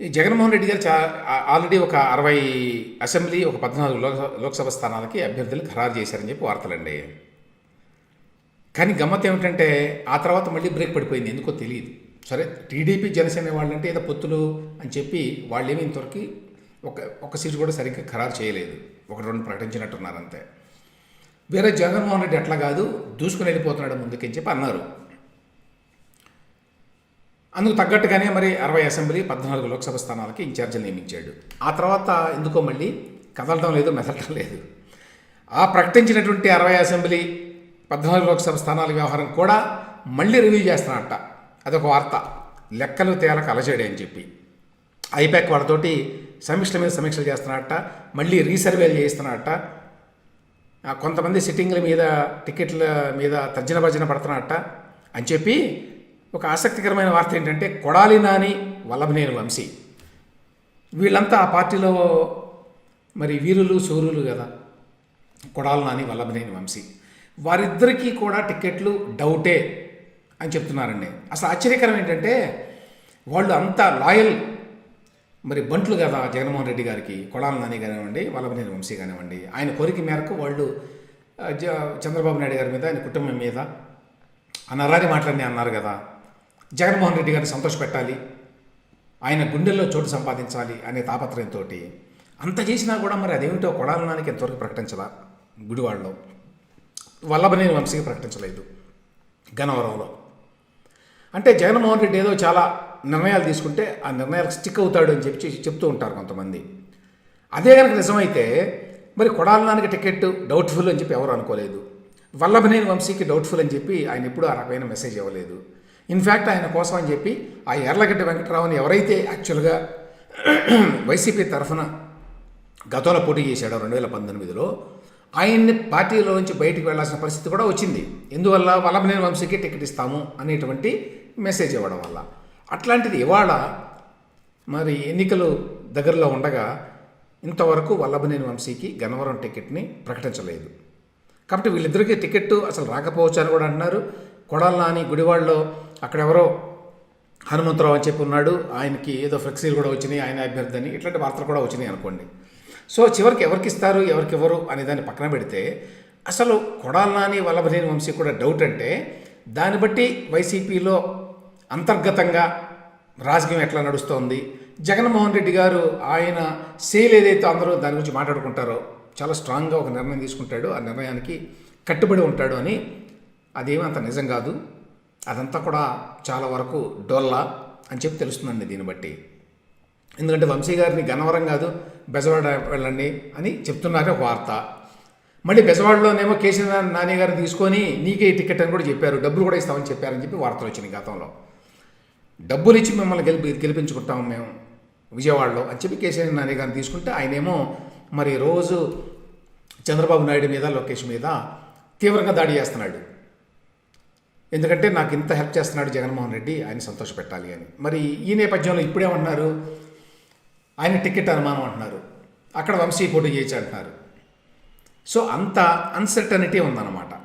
ఈ జగన్మోహన్ రెడ్డి గారు చా ఆల్రెడీ ఒక అరవై అసెంబ్లీ ఒక పద్నాలుగు లోక్సభ స్థానాలకి అభ్యర్థులు ఖరారు చేశారని చెప్పి వార్తలండి. కానీ గమ్మత్ ఏమిటంటే ఆ తర్వాత మళ్ళీ బ్రేక్ పడిపోయింది. ఎందుకో తెలియదు. సరే టీడీపీ జనసేన వాళ్ళంటే ఏదో పొత్తులు అని చెప్పి వాళ్ళేమి ఇంతవరకు ఒక ఒక సీటు కూడా సరిగ్గా ఖరారు చేయలేదు. ఒక రెండు ప్రకటించినట్టున్నారు అంతే. వేరే జగన్మోహన్ రెడ్డి అట్లా కాదు దూసుకుని వెళ్ళిపోతున్నాడు ముందుకని చెప్పి అన్నారు. అందుకు తగ్గట్టుగానే మరి అరవై అసెంబ్లీ పద్నాలుగు లోక్సభ స్థానాలకి ఇన్ఛార్జీలు నియమించాడు. ఆ తర్వాత ఎందుకో మళ్ళీ కదలటం లేదు మెదలటం లేదు. ఆ ప్రకటించినటువంటి అరవై అసెంబ్లీ పద్నాలుగు లోక్సభ స్థానాల వ్యవహారం కూడా మళ్ళీ రివ్యూ చేస్తానట అదొక వార్త. లెక్కలు తేలక అలచేడే అని చెప్పి. ఐపాక్ వాళ్ళతోటి సమీక్షల మీద సమీక్షలు చేస్తున్నట్ట మళ్ళీ రీసర్వేలు చేయిస్తున్నట్ట కొంతమంది సిట్టింగ్ల మీద టికెట్ల మీద తర్జన భర్జన పడుతున్నట్ట అని చెప్పి ఒక ఆసక్తికరమైన వార్త ఏంటంటే కొడాలి నాని వల్లభనేని వంశీ. వీళ్ళంతా ఆ పార్టీలో మరి వీరులు శూరులు కదా. కొడాలి నాని వల్లభనేని వంశీ. వారిద్దరికీ కూడా టికెట్లు డౌటే అని చెప్తున్నారండి. అసలు ఆశ్చర్యకరం ఏంటంటే వాళ్ళు అంత లాయల్ మరి బంట్లు కదా జగన్మోహన్ రెడ్డి గారికి కొడాల నాని కానివ్వండి వల్లభనేని వంశీ కానివ్వండి. ఆయన కోరిక మేరకు వాళ్ళు చంద్రబాబు నాయుడు గారి మీద ఆయన కుటుంబం మీద అనరాని మాటలన్నీ అన్నారు కదా. జగన్మోహన్ రెడ్డి గారిని సంతోషపెట్టాలి. ఆయన గుండెల్లో చోటు సంపాదించాలి అనే తాపత్రయంతో అంత చేసినా కూడా మరి అదేమిటో కొడాలనానికి ఎంతవరకు ప్రకటించదా గుడివాడలో? వల్లభనేని వంశీకి ప్రకటించలేదు గనవరంలో అంటే జగన్మోహన్ రెడ్డి ఏదో చాలా నిర్ణయాలు తీసుకుంటే ఆ నిర్ణయాలకు స్టిక్ అవుతాడు అని చెప్పి చెప్తూ ఉంటారు కొంతమంది. అదే కనుక నిజమైతే మరి కొడాలనానికి టికెట్ డౌట్ఫుల్ అని చెప్పి ఎవరు అనుకోలేదు. వల్లభనేని వంశీకి డౌట్ఫుల్ అని చెప్పి ఆయన ఎప్పుడూ ఆ రకమైన మెసేజ్ ఇవ్వలేదు. ఇన్ఫ్యాక్ట్ ఆయన కోసం అని చెప్పి ఆ ఎర్లగడ్డ వెంకటరావుని ఎవరైతే యాక్చువల్గా వైసీపీ తరఫున గతంలో పోటీ చేశాడో రెండు వేల పంతొమ్మిదిలో ఆయన్ని పార్టీలో నుంచి బయటకు వెళ్ళాల్సిన పరిస్థితి కూడా వచ్చింది. ఎందువల్ల? వల్లభనేని వంశీకి టికెట్ ఇస్తాము అనేటువంటి మెసేజ్ ఇవ్వడం వల్ల. అట్లాంటిది ఇవాళ మరి ఎన్నికలు దగ్గరలో ఉండగా ఇంతవరకు వల్లభనేని వంశీకి గన్నవరం టికెట్ని ప్రకటించలేదు. కాబట్టి వీళ్ళిద్దరికీ టికెట్ అసలు రాకపోవచ్చు అని కూడా అంటున్నారు. కొడాల గుడివాళ్ళలో గుడివాడలో అక్కడెవరో హనుమంతరావు అని చెప్పి ఉన్నాడు. ఆయనకి ఏదో ఫ్లెక్సీలు కూడా వచ్చినాయి ఆయన అభ్యర్థి అని ఇట్లాంటి వార్తలు కూడా వచ్చినాయి అనుకోండి. సో చివరికి ఎవరికి ఇస్తారు ఎవరికి ఇవ్వరు అనే దాన్ని పక్కన పెడితే అసలు కొడాల వల్లభనేని వంశీ కూడా డౌట్ అంటే దాన్ని బట్టి వైసీపీలో అంతర్గతంగా రాజకీయం ఎట్లా నడుస్తోంది? జగన్మోహన్ రెడ్డి గారు ఆయన సేల్ ఏదైతే అందరూ దాని గురించి మాట్లాడుకుంటారో చాలా స్ట్రాంగ్గా ఒక నిర్ణయం తీసుకుంటాడు. ఆ నిర్ణయానికి కట్టుబడి ఉంటాడు అని అదేమీ అంత నిజం కాదు. అదంతా కూడా చాలా వరకు డొల్లా అని చెప్పి తెలుస్తుందండి దీన్ని బట్టి. ఎందుకంటే వంశీ గారిని గన్నవరం కాదు బెజవాడ వెళ్ళండి అని చెప్తున్నారు ఒక వార్త. మళ్ళీ బెజవాడలోనేమో కేసీఆర్ నాని గారిని తీసుకొని నీకే టికెట్ అని కూడా చెప్పారు డబ్బులు కూడా ఇస్తామని చెప్పారని చెప్పి వార్తలు వచ్చినాయి గతంలో. డబ్బులు ఇచ్చి మిమ్మల్ని గెలిపి గెలిపించుకుంటాం మేము విజయవాడలో అని చెప్పి కేసీఆర్ నాని గారిని తీసుకుంటే ఆయనేమో మరి రోజు చంద్రబాబు నాయుడు మీద లోకేష్ మీద తీవ్రంగా దాడి చేస్తున్నాడు. ఎందుకంటే నాకు ఇంత హెల్ప్ చేస్తున్నాడు జగన్మోహన్ రెడ్డి ఆయన సంతోషపెట్టాలి అని. మరి ఈ నేపథ్యంలో ఇప్పుడేమంటున్నారు ఆయన టికెట్ అనుమానం అంటున్నారు అక్కడ వంశీ పోటీ చేయొచ్చు అంటున్నారు. సో అంత అన్సర్టనిటీ ఉందన్నమాట.